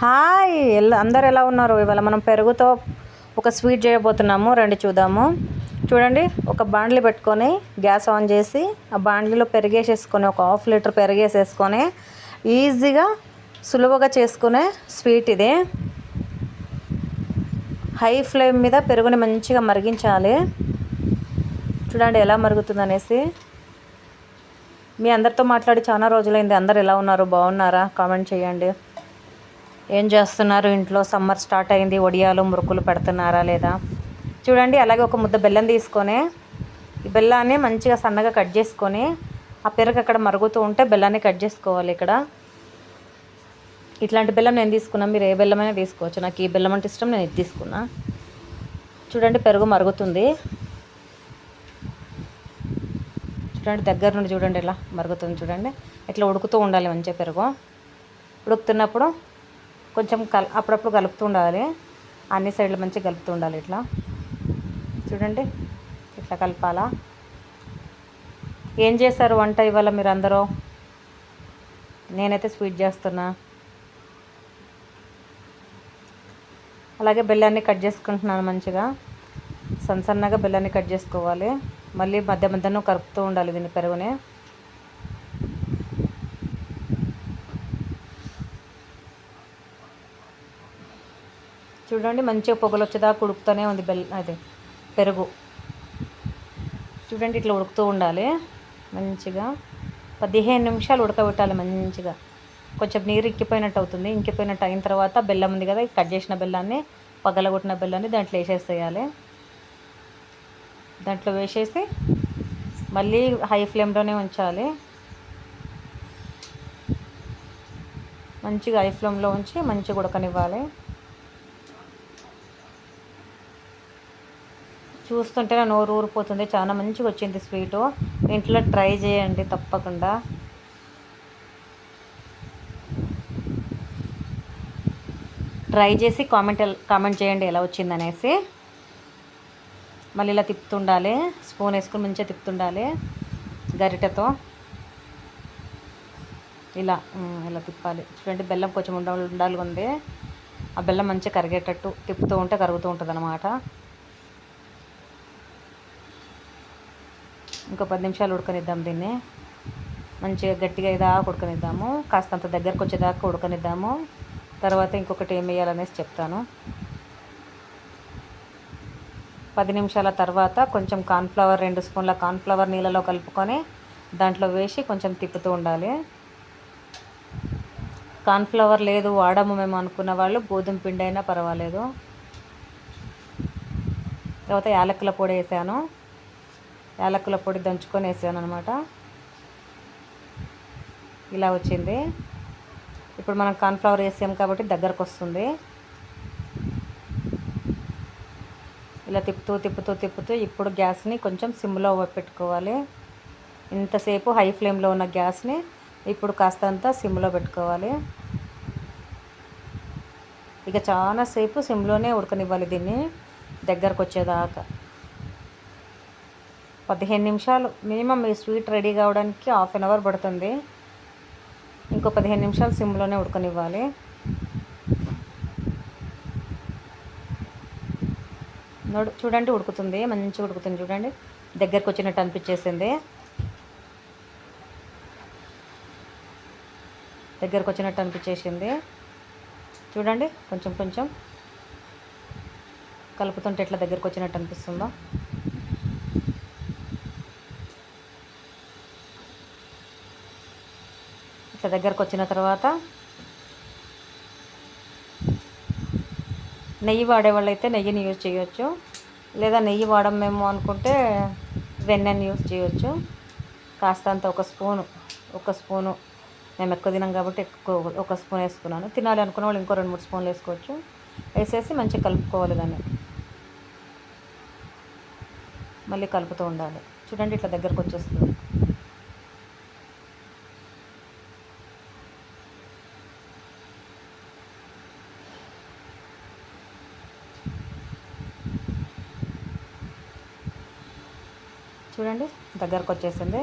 Hi ఎలా అందరు ఎలా ఉన్నారు? ఇవాళ మనం పెరుగుతో ఒక స్వీట్ చేయబోతున్నాము. రండి చూద్దాము. చూడండి ఒక బాండ్లీ పెట్టుకొని గ్యాస్ ఆన్ చేసి ఆ బాండ్లీలో పెరిగేసేసుకొని ఒక హాఫ్ లీటర్ పెరిగేసేసుకొని ఈజీగా సులువుగా చేసుకునే స్వీట్ ఇది. హై ఫ్లేమ్ మీద పెరుగుని మంచిగా మరిగించాలి. చూడండి ఎలా మరుగుతుందనేసి. మీ అందరితో మాట్లాడి చాలా రోజులైంది. అందరు ఎలా ఉన్నారు? బాగున్నారా? కామెంట్ చేయండి. ఏం చేస్తున్నారు? ఇంట్లో సమ్మర్ స్టార్ట్ అయింది. వడియాలు మురుకులు పెడుతున్నారా లేదా? చూడండి అలాగే ఒక ముద్ద బెల్లం తీసుకొని ఈ బెల్లాన్ని మంచిగా సన్నగా కట్ చేసుకొని ఆ పెరుగు అక్కడ మరుగుతూ ఉంటే బెల్లాన్ని కట్ చేసుకోవాలి ఇక్కడ. ఇట్లాంటి బెల్లం నేను తీసుకున్నా. మీరు ఏ బెల్లమైనా తీసుకోవచ్చు. నాకు ఈ బెల్లం అంటే ఇష్టం నేను ఇది తీసుకున్నా. చూడండి పెరుగు మరుగుతుంది. చూడండి దగ్గర నుండి చూడండి ఇలా మరుగుతుంది చూడండి. ఇట్లా ఉడుకుతూ ఉండాలి మంచిగా పెరుగు. ఉడుకుతున్నప్పుడు కొంచెం కల్ అప్పుడప్పుడు కలుపుతూ ఉండాలి. అన్ని సైడ్లు మంచిగా కలుపుతూ ఉండాలి ఇట్లా. చూడండి ఇట్లా కలపాలా. ఏం చేశారు వంట ఇవాళ మీరు అందరూ నేనైతే స్వీట్ చేస్తున్నా. అలాగే బెల్లాన్ని కట్ చేసుకుంటున్నాను మంచిగా. సన్న సన్నగా బెల్లాన్ని కట్ చేసుకోవాలి. మళ్ళీ మధ్య మధ్యన కలుపుతూ ఉండాలి దీన్ని పెరుగుని. చూడండి మంచిగా పొగలు వచ్చేదాకా ఉడుకుతూనే ఉంది బెల్ అది పెరుగు. చూడండి ఇట్లా ఉడుకుతూ ఉండాలి మంచిగా. పదిహేను నిమిషాలు ఉడకబెట్టాలి మంచిగా. కొంచెం నీరు ఇంకిపోయినట్టు అవుతుంది. ఇంకిపోయినట్టు అయిన తర్వాత బెల్లం ఉంది కదా కట్ చేసిన బెల్లాన్ని పగలగొట్టిన బెల్లాన్ని దాంట్లో వేసేసేయాలి. దాంట్లో వేసేసి మళ్ళీ హై ఫ్లేమ్లోనే ఉంచాలి. మంచిగా హై ఫ్లేమ్లో ఉంచి మంచిగా ఉడకనివ్వాలి. చూస్తుంటే నా నోరు ఊరిపోతుంది. చాలా మంచిగా వచ్చింది స్వీటు. ఇంట్లో ట్రై చేయండి తప్పకుండా. ట్రై చేసి కామెంట్ కామెంట్ చేయండి ఎలా వచ్చిందనేసి. మళ్ళీ ఇలా తిప్పుతుండాలి. స్పూన్ వేసుకుని మంచిగా తిప్పుతుండాలి గరిటెతో. ఇలా ఇలా తిప్పాలి. చూడండి బెల్లం కొంచెం ఉండాలి ఉండాలి ఉంది. ఆ బెల్లం మంచిగా కరిగేటట్టు తిప్పుతూ ఉంటే కరుగుతూ ఉంటుంది అన్నమాట ఇంకో పది నిమిషాలు ఉడకనిద్దాం దీన్ని. మంచిగా గట్టిగా ఇదాకా ఉడకనిద్దాము. కాస్తంత దగ్గరకు వచ్చేదాకా ఉడకనిద్దాము. తర్వాత ఇంకొకటి ఏం వేయాలనేసి చెప్తాను. పది నిమిషాల తర్వాత కొంచెం కార్న్ఫ్లవర్ రెండు స్పూన్ల కార్న్ఫ్లవర్ నీళ్ళలో కలుపుకొని దాంట్లో వేసి కొంచెం తిప్పుతూ ఉండాలి. కార్న్ఫ్లవర్ లేదు వాడము మేము అనుకున్న వాళ్ళు గోధుమ పిండి అయినా పర్వాలేదు. తర్వాత యాలకుల పొడి వేసాను. యాలకుల పొడి దంచుకొని వేసాను అనమాట ఇలా వచ్చింది. ఇప్పుడు మనం కార్న్ఫ్లవర్ వేసాం కాబట్టి దగ్గరకు వస్తుంది. ఇలా తిప్పుతూ తిప్పుతూ తిప్పుతూ ఇప్పుడు గ్యాస్ని కొంచెం సిమ్లో పెట్టుకోవాలి. ఇంతసేపు హై ఫ్లేమ్లో ఉన్న గ్యాస్ని ఇప్పుడు కాస్తంత సిమ్లో పెట్టుకోవాలి. ఇక చాలాసేపు సిమ్లోనే ఉడకనివ్వాలి దీన్ని. దగ్గరకు వచ్చేదాకా పదిహేను నిమిషాలు. మినిమం ఈ స్వీట్ రెడీ కావడానికి హాఫ్ అన్ అవర్ పడుతుంది. ఇంకో పదిహేను నిమిషాలు సిమ్లోనే ఉడకనివ్వాలి. నోడు చూడండి ఉడుకుతుంది. మంచిగా ఉడుకుతుంది చూడండి. దగ్గరకు వచ్చినట్టు అనిపించేసింది. దగ్గరకు వచ్చినట్టు అనిపించేసింది. చూడండి కొంచెం కొంచెం కలుపుతుంటే ఎట్లా దగ్గరకు వచ్చినట్టు అనిపిస్తుందో. ఇట్లా దగ్గరకు వచ్చిన తర్వాత నెయ్యి వాడేవాళ్ళు అయితే నెయ్యిని యూజ్ చేయొచ్చు. లేదా నెయ్యి వాడమేమో అనుకుంటే వెన్నెని యూజ్ చేయొచ్చు. కాస్తంత ఒక స్పూను ఒక స్పూను. మేము ఎక్కువ తినాం కాబట్టి ఎక్కువ ఒక స్పూన్ వేసుకున్నాను. తినాలి అనుకున్న వాళ్ళు ఇంకో రెండు మూడు స్పూన్లు వేసుకోవచ్చు. వేసేసి మంచిగా కలుపుకోవాలి దాన్ని. మళ్ళీ కలుపుతూ ఉండాలి. చూడండి ఇట్లా దగ్గరకు వచ్చేస్తుంది. చూడండి దగ్గరకు వచ్చేసింది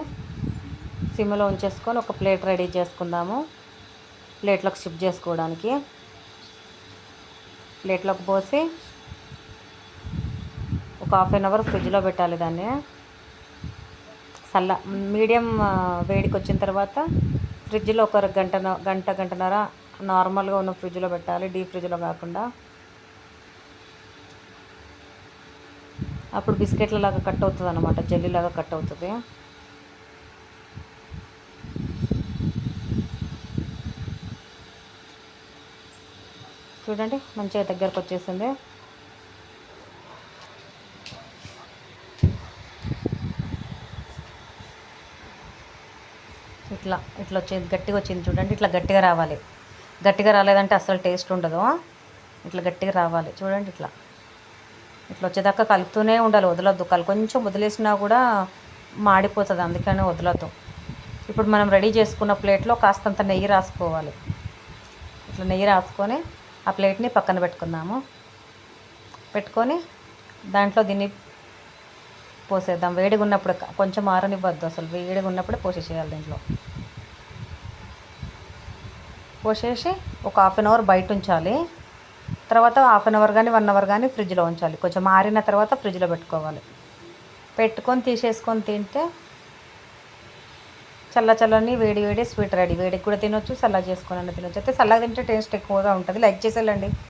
సిమ్లో ఉంచేసుకొని ఒక ప్లేట్ రెడీ చేసుకుందాము. ప్లేట్లోకి షిఫ్ట్ చేసుకోవడానికి. ప్లేట్లోకి పోసి ఒక హాఫ్ అన్ అవర్ ఫ్రిడ్జ్లో పెట్టాలి దాన్ని. చల్ల మీడియం వేడికి వచ్చిన తర్వాత ఫ్రిడ్జ్లో ఒక గంట గంట గంటన్నర నార్మల్గా ఉన్న ఫ్రిడ్జ్లో పెట్టాలి డీప్ ఫ్రిడ్జ్లో కాకుండా. అప్పుడు బిస్కెట్ల లాగా కట్ అవుతుంది అనమాట జల్లీలాగా కట్ అవుతుంది. చూడండి మంచిగా దగ్గరకు వచ్చేసింది. ఇట్లా ఇట్లా వచ్చింది గట్టిగా వచ్చింది చూడండి ఇట్లా గట్టిగా రావాలి. గట్టిగా రాలేదంటే అస్సలు టేస్ట్ ఉండదు. ఇట్లా గట్టిగా రావాలి. చూడండి ఇట్లా. ఇట్లా వచ్చేదాకా కలుపుతూనే ఉండాలి వదలొద్దు. కలు కొంచెం వదిలేసినా కూడా మాడిపోతుంది అందుకని వదలొద్దు. ఇప్పుడు మనం రెడీ చేసుకున్న ప్లేట్లో కాస్తంత నెయ్యి రాసుకోవాలి. ఇట్లా నెయ్యి రాసుకొని ఆ ప్లేట్ని పక్కన పెట్టుకుందాము. పెట్టుకొని దాంట్లో దీన్ని పోసేద్దాం. వేడిగా ఉన్నప్పుడు కొంచెం ఆరనివ్వద్దు అసలు. వేడిగా ఉన్నప్పుడే పోసేసేయాలి దీంట్లో. పోసేసి ఒక హాఫ్ అన్ అవర్ బయట ఉంచాలి. తర్వాత హాఫ్ అన్ అవర్ కానీ వన్ అవర్ కానీ ఫ్రిడ్జ్లో ఉంచాలి. కొంచెం ఆరిన తర్వాత ఫ్రిడ్జ్లో పెట్టుకోవాలి. పెట్టుకొని తీసేసుకొని తింటే చల్ల చల్లని వేడి వేడి స్వీట్ రెడీ వేడికి కూడా తినొచ్చు చల్ల చేసుకొని తినొచ్చు. అయితే చల్లగా తింటే టేస్ట్ ఎక్కువగా ఉంటుంది. లైక్ చేసేయాలండి.